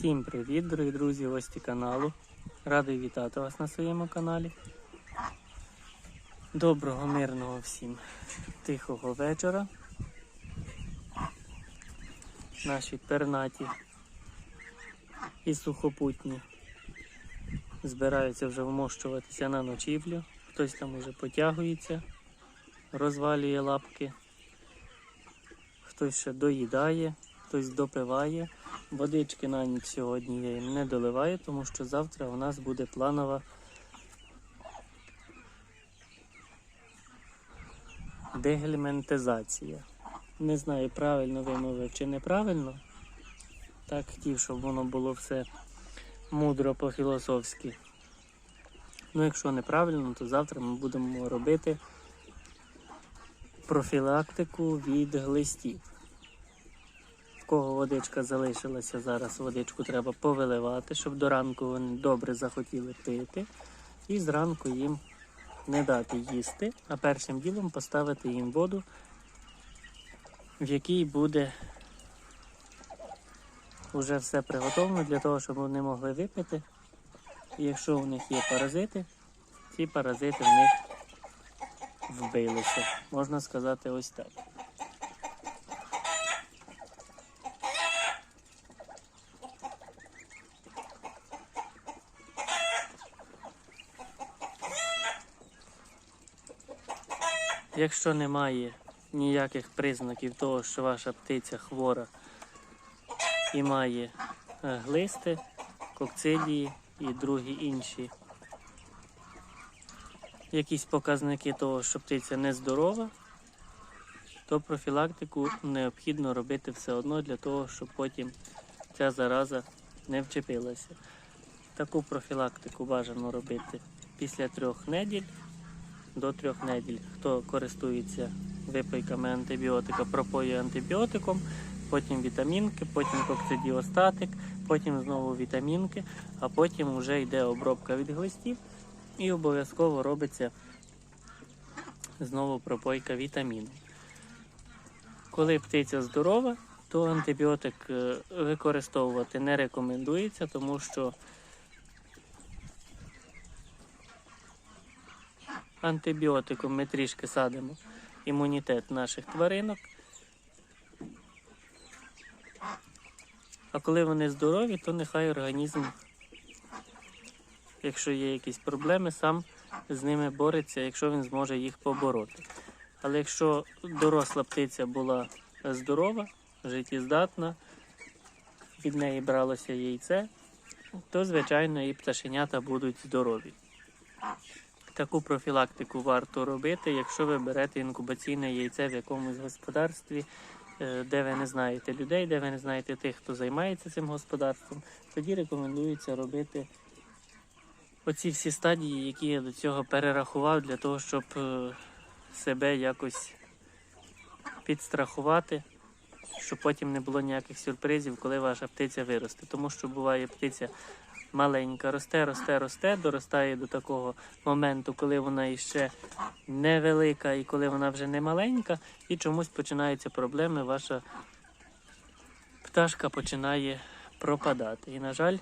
Всім привіт, дорогі друзі, гості каналу. Радий вітати вас на своєму каналі. Доброго, мирного всім тихого вечора. Наші пернаті і сухопутні збираються вже вмощуватися на ночівлю. Хтось там уже потягується, розвалює лапки, хтось ще доїдає, хтось допиває. Водички на ніч сьогодні я їм не доливаю, тому що завтра у нас буде планова дегельментизація. Не знаю, правильно вимовив чи неправильно. Так хотів, щоб воно було все мудро по-філософськи. Ну, якщо неправильно, то завтра ми будемо робити профілактику від глистів. Кого водичка залишилася, зараз водичку треба повиливати, щоб до ранку вони добре захотіли пити. І зранку їм не дати їсти, а першим ділом поставити їм воду, в якій буде вже все приготовлено для того, щоб вони могли випити. І якщо у них є паразити, ці паразити в них вбилися. Можна сказати ось так. Якщо немає ніяких признаків того, що ваша птиця хвора і має е, глисти, кокцидії і другі інші якісь показники того, що птиця нездорова, то профілактику необхідно робити все одно для того, щоб потім ця зараза не вчепилася. Таку профілактику бажано робити після трьох неділь до трьох неділь. Хто користується випийками антибіотика, пропоює антибіотиком, потім вітамінки, потім кокцидіостатик, потім знову вітамінки, а потім вже йде обробка від глистів і обов'язково робиться знову пропойка вітаміну. Коли птиця здорова, то антибіотик е, використовувати не рекомендується, тому що антибіотиком ми трішки садимо імунітет наших тваринок. А коли вони здорові, то нехай організм, якщо є якісь проблеми, сам з ними бореться, якщо він зможе їх побороти. Але якщо доросла птиця була здорова, життєздатна, від неї бралося яйце, то, звичайно, і пташенята будуть здорові. Таку профілактику варто робити, якщо ви берете інкубаційне яйце в якомусь господарстві, е, де ви не знаєте людей, де ви не знаєте тих, хто займається цим господарством, тоді рекомендується робити оці всі стадії, які я до цього перерахував, для того, щоб е, себе якось підстрахувати, щоб потім не було ніяких сюрпризів, коли ваша птиця виросте. Тому що буває птиця маленька, росте, росте, росте, доростає до такого моменту, коли вона іще невелика і коли вона вже не маленька, і чомусь починаються проблеми, ваша пташка починає пропадати. І, на жаль,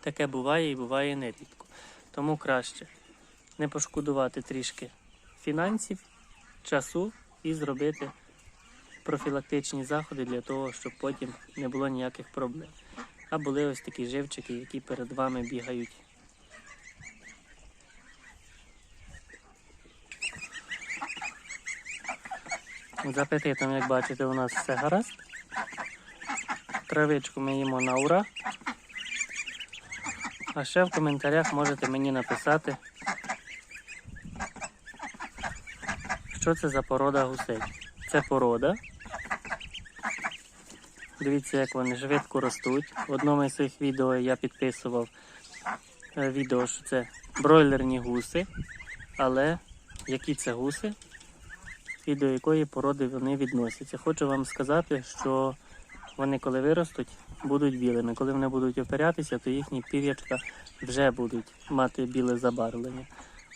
таке буває і буває нерідко. Тому краще не пошкодувати трішки фінансів, часу і зробити профілактичні заходи для того, щоб потім не було ніяких проблем. А були ось такі живчики, які перед вами бігають. З апетитом, як бачите, у нас все гаразд. Травичку ми їмо на ура. А ще в коментарях можете мені написати, що це за порода гусей. Це порода. Дивіться, як вони швидко ростуть. В одному із своїх відео я підписував е, відео, що це бройлерні гуси. Але які це гуси і до якої породи вони відносяться. Хочу вам сказати, що вони, коли виростуть, будуть білими. Коли вони будуть оперятися, то їхні пір'ячка вже будуть мати біле забарвлення.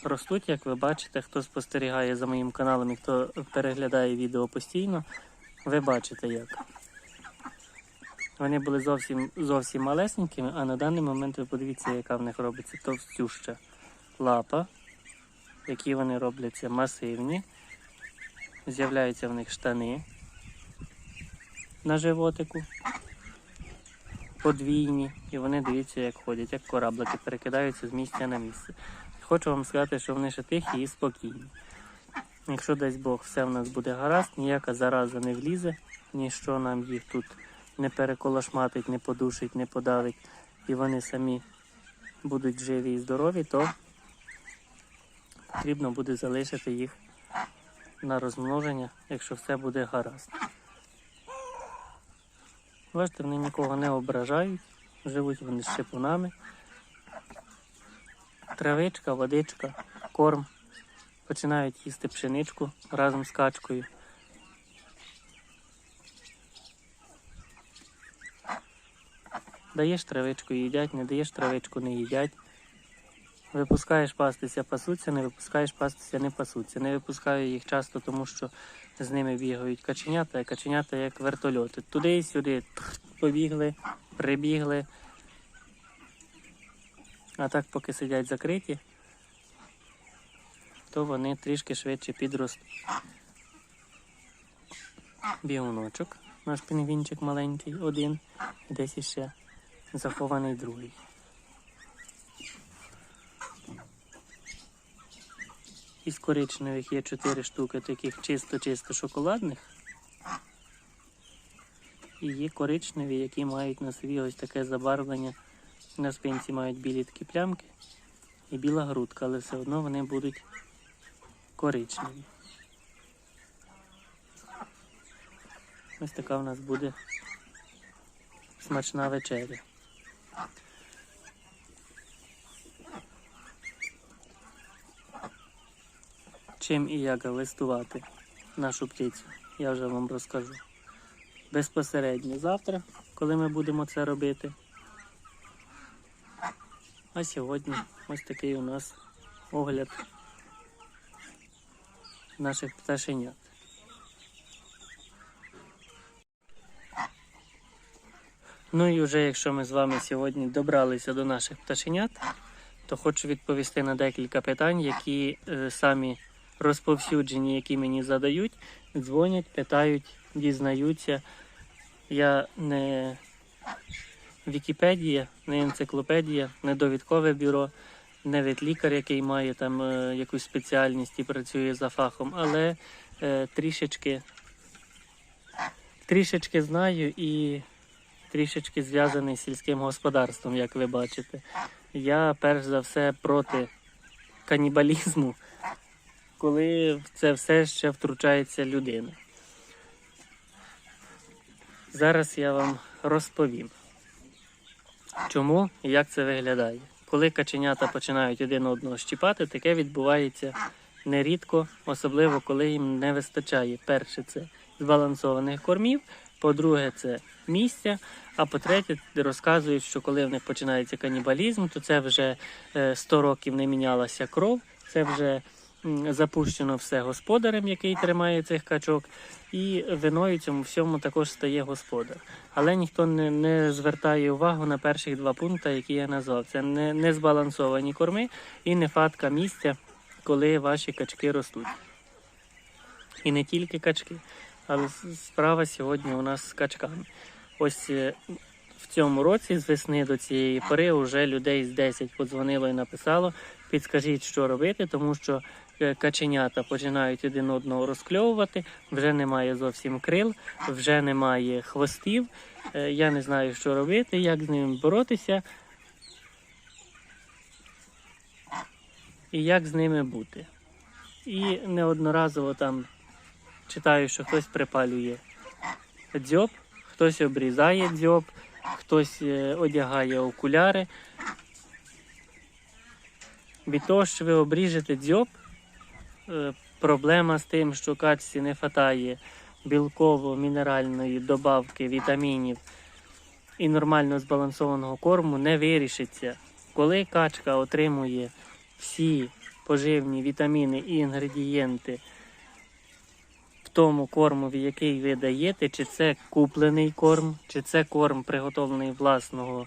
Ростуть, як ви бачите, хто спостерігає за моїм каналом і хто переглядає відео постійно, ви бачите як. Вони були зовсім зовсім малесенькими, а на даний момент ви подивіться, яка в них робиться товстюща лапа, які вони робляться масивні. З'являються в них штани на животику, подвійні, і вони дивіться, як ходять, як кораблики, перекидаються з місця на місце. Хочу вам сказати, що вони ще тихі і спокійні. Якщо дасть Бог, все в нас буде гаразд, ніяка зараза не влізе, ніщо нам їх тут не переколошматить, не подушить, не подавить, і вони самі будуть живі і здорові, то потрібно буде залишити їх на розмноження, якщо все буде гаразд. Бачите, вони нікого не ображають, живуть вони з шипунами. Травичка, водичка, корм. Починають їсти пшеничку разом з качкою. Даєш травичку їдять, не даєш травичку не їдять. Випускаєш пастися, пасуться, не випускаєш пастися, не пасуться. Не випускаю їх часто, тому що з ними бігають каченята, а каченята як вертольоти. Туди і сюди побігли, прибігли. А так, поки сидять закриті, то вони трішки швидше підростуть. Бігуночок, наш пінгвінчик маленький, один, десь іще захований другий. Із коричневих є чотири штуки таких чисто-чисто шоколадних. І є коричневі, які мають на собі ось таке забарвлення. На спинці мають білі такі плямки і біла грудка, але все одно вони будуть коричневі. Ось така в нас буде смачна вечеря. Чим і як листувати нашу птицю, я вже вам розкажу. Безпосередньо завтра, коли ми будемо це робити. А сьогодні ось такий у нас огляд наших пташенят. Ну і вже якщо ми з вами сьогодні добралися до наших пташенят, то хочу відповісти на декілька питань, які е, самі розповсюджені, які мені задають, дзвонять, питають, дізнаються. Я не Вікіпедія, не енциклопедія, не довідкове бюро, не ветлікар, який має там е, якусь спеціальність і працює за фахом, але е, трішечки, трішечки знаю і трішечки зв'язаний з сільським господарством, як ви бачите. Я перш за все проти канібалізму, коли в це все ще втручається людина. Зараз я вам розповім. Чому і як це виглядає? Коли каченята починають один одного щіпати, таке відбувається нерідко, особливо коли їм не вистачає. Перше це збалансованих кормів, по-друге, це місця. А по-третє, розказують, що коли в них починається канібалізм, то це вже е, 100 років не мінялася кров, це вже запущено все господарем, який тримає цих качок, і виною цьому всьому також стає господар. Але ніхто не, не звертає увагу на перших два пункти, які я назвав. Це не, не збалансовані корми і нехватка місця, коли ваші качки ростуть. І не тільки качки, але справа сьогодні у нас з качками. Ось е, в цьому році, з весни до цієї пори, вже людей з 10 подзвонило і написало, підскажіть, що робити, тому що е, каченята починають один одного розкльовувати, вже немає зовсім крил, вже немає хвостів. Е, Я не знаю, що робити, як з ними боротися і як з ними бути. І неодноразово там читаю, що хтось припалює дзьоб, хтось обрізає дзьоб, хтось е, одягає окуляри. Від того, що ви обріжете дзьоб, е, проблема з тим, що качці не вистачає білково-мінеральної добавки, вітамінів і нормально збалансованого корму не вирішиться. Коли качка отримує всі поживні вітаміни і інгредієнти тому кормові, який ви даєте, чи це куплений корм, чи це корм приготовлений власного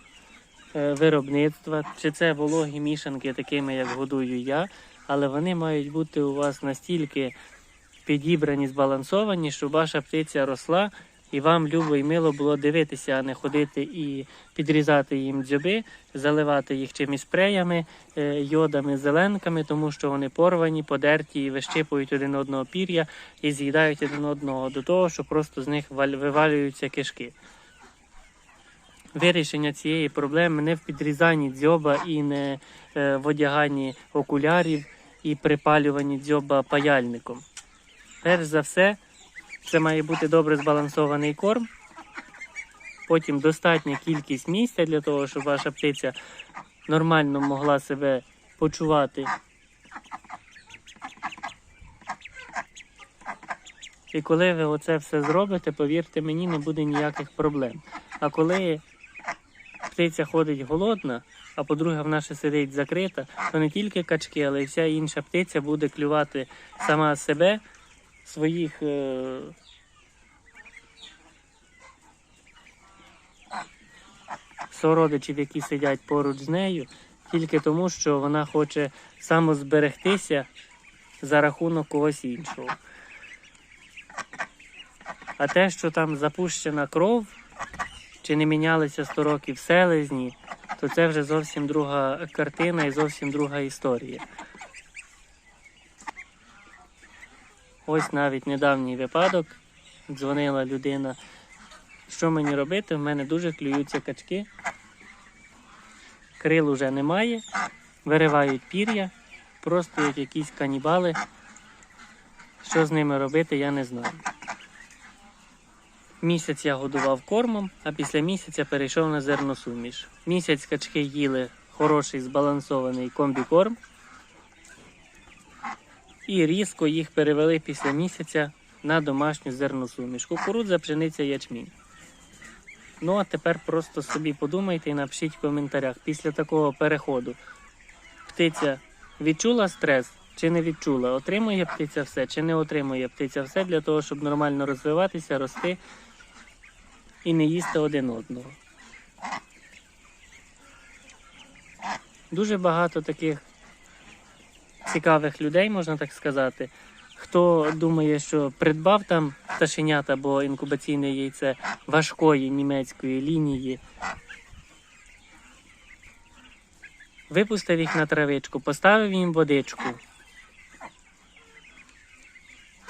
е, виробництва, чи це вологі мішанки, такими як годую я, але вони мають бути у вас настільки підібрані, збалансовані, щоб ваша птиця росла. І вам любо і мило було дивитися, а не ходити і підрізати їм дзьоби, заливати їх чимось спреями, е, йодами, зеленками, тому що вони порвані, подерті вищипують один одного пір'я і з'їдають один одного до того, що просто з них вивалюються кишки. Вирішення цієї проблеми не в підрізанні дзьоба і не е, в одяганні окулярів і припалюванні дзьоба паяльником. Перш за все, це має бути добре збалансований корм. Потім достатня кількість місця для того, щоб ваша птиця нормально могла себе почувати. І коли ви оце все зробите, повірте мені, не буде ніяких проблем. А коли птиця ходить голодна, а по-друге, вона ще сидить закрита, то не тільки качки, але й вся інша птиця буде клювати сама себе, своїх е, сородичів, які сидять поруч з нею, тільки тому, що вона хоче самозберегтися за рахунок когось іншого. А те, що там запущена кров, чи не мінялися 100 років селезні, то це вже зовсім друга картина і зовсім друга історія. Ось навіть недавній випадок. Дзвонила людина. Що мені робити? В мене дуже клюються качки. Крил уже немає, виривають пір'я, просто як якісь канібали. Що з ними робити, я не знаю. Місяць я годував кормом, а після місяця перейшов на зерносуміш. Місяць качки їли хороший збалансований комбікорм. І різко їх перевели після місяця на домашню зерносуміш. Кукурудза, пшениця, ячмінь. Ну а тепер просто собі подумайте і напишіть в коментарях після такого переходу. Птиця відчула стрес чи не відчула? Отримує птиця все чи не отримує птиця все для того, щоб нормально розвиватися, рости і не їсти один одного. Дуже багато таких цікавих людей, можна так сказати. Хто думає, що придбав там пташенят або інкубаційне яйце важкої німецької лінії, випустив їх на травичку, поставив їм водичку.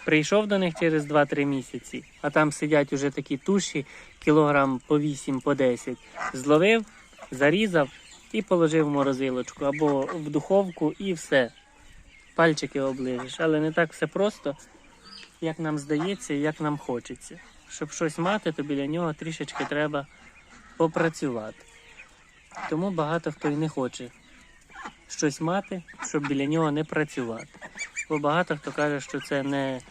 Прийшов до них через 2-3 місяці, а там сидять уже такі туші, кілограм по 8, по 10. Зловив, зарізав і положив в морозилочку або в духовку і все. Пальчики оближеш. Але не так все просто, як нам здається і як нам хочеться. Щоб щось мати, то біля нього трішечки треба попрацювати. Тому багато хто й не хоче щось мати, щоб біля нього не працювати. Бо багато хто каже, що це не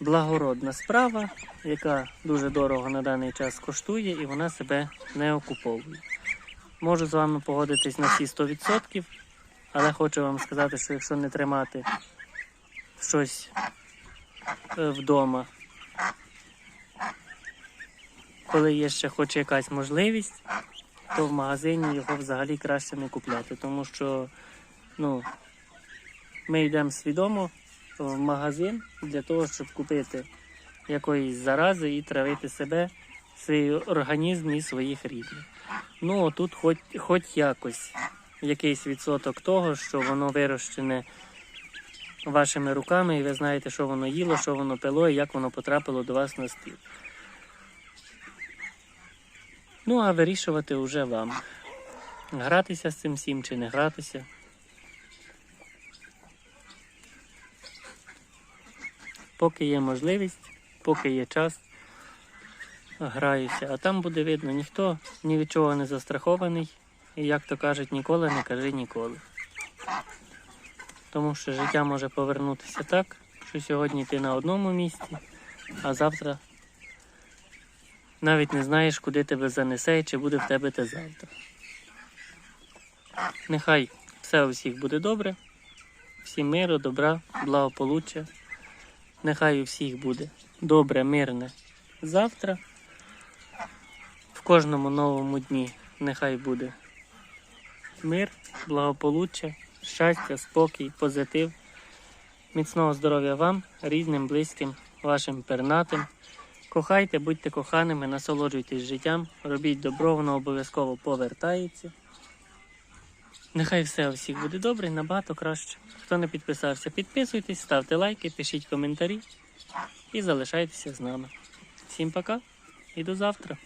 благородна справа, яка дуже дорого на даний час коштує і вона себе не окуповує. Можу з вами погодитись на всі 100%, але хочу вам сказати, що якщо не тримати щось е, вдома, коли є ще хоч якась можливість, то в магазині його взагалі краще не купляти, тому що ну, ми йдемо свідомо в магазин для того, щоб купити якоїсь зарази і травити себе, свій організм і своїх рідних. Ну, тут хоч, хоч якось якийсь відсоток того, що воно вирощене вашими руками, і ви знаєте, що воно їло, що воно пило і як воно потрапило до вас на стіл. Ну, а вирішувати вже вам. Гратися з цим всім чи не гратися. Поки є можливість, поки є час, граюся. А там буде видно, ніхто ні від чого не застрахований. І як то кажуть, ніколи не кажи ніколи. Тому що життя може повернутися так, що сьогодні ти на одному місці, а завтра навіть не знаєш, куди тебе занесе і чи буде в тебе те завтра. Нехай все у всіх буде добре, всім миру, добра, благополуччя. Нехай у всіх буде добре, мирне завтра. В кожному новому дні нехай буде мир, благополуччя, щастя, спокій, позитив. Міцного здоров'я вам, рідним, близьким, вашим пернатим. Кохайте, будьте коханими, насолоджуйтесь життям, робіть добро, воно обов'язково повертається. Нехай все у всіх буде добре, набагато краще. Хто не підписався, підписуйтесь, ставте лайки, пишіть коментарі і залишайтеся з нами. Всім пока і до завтра.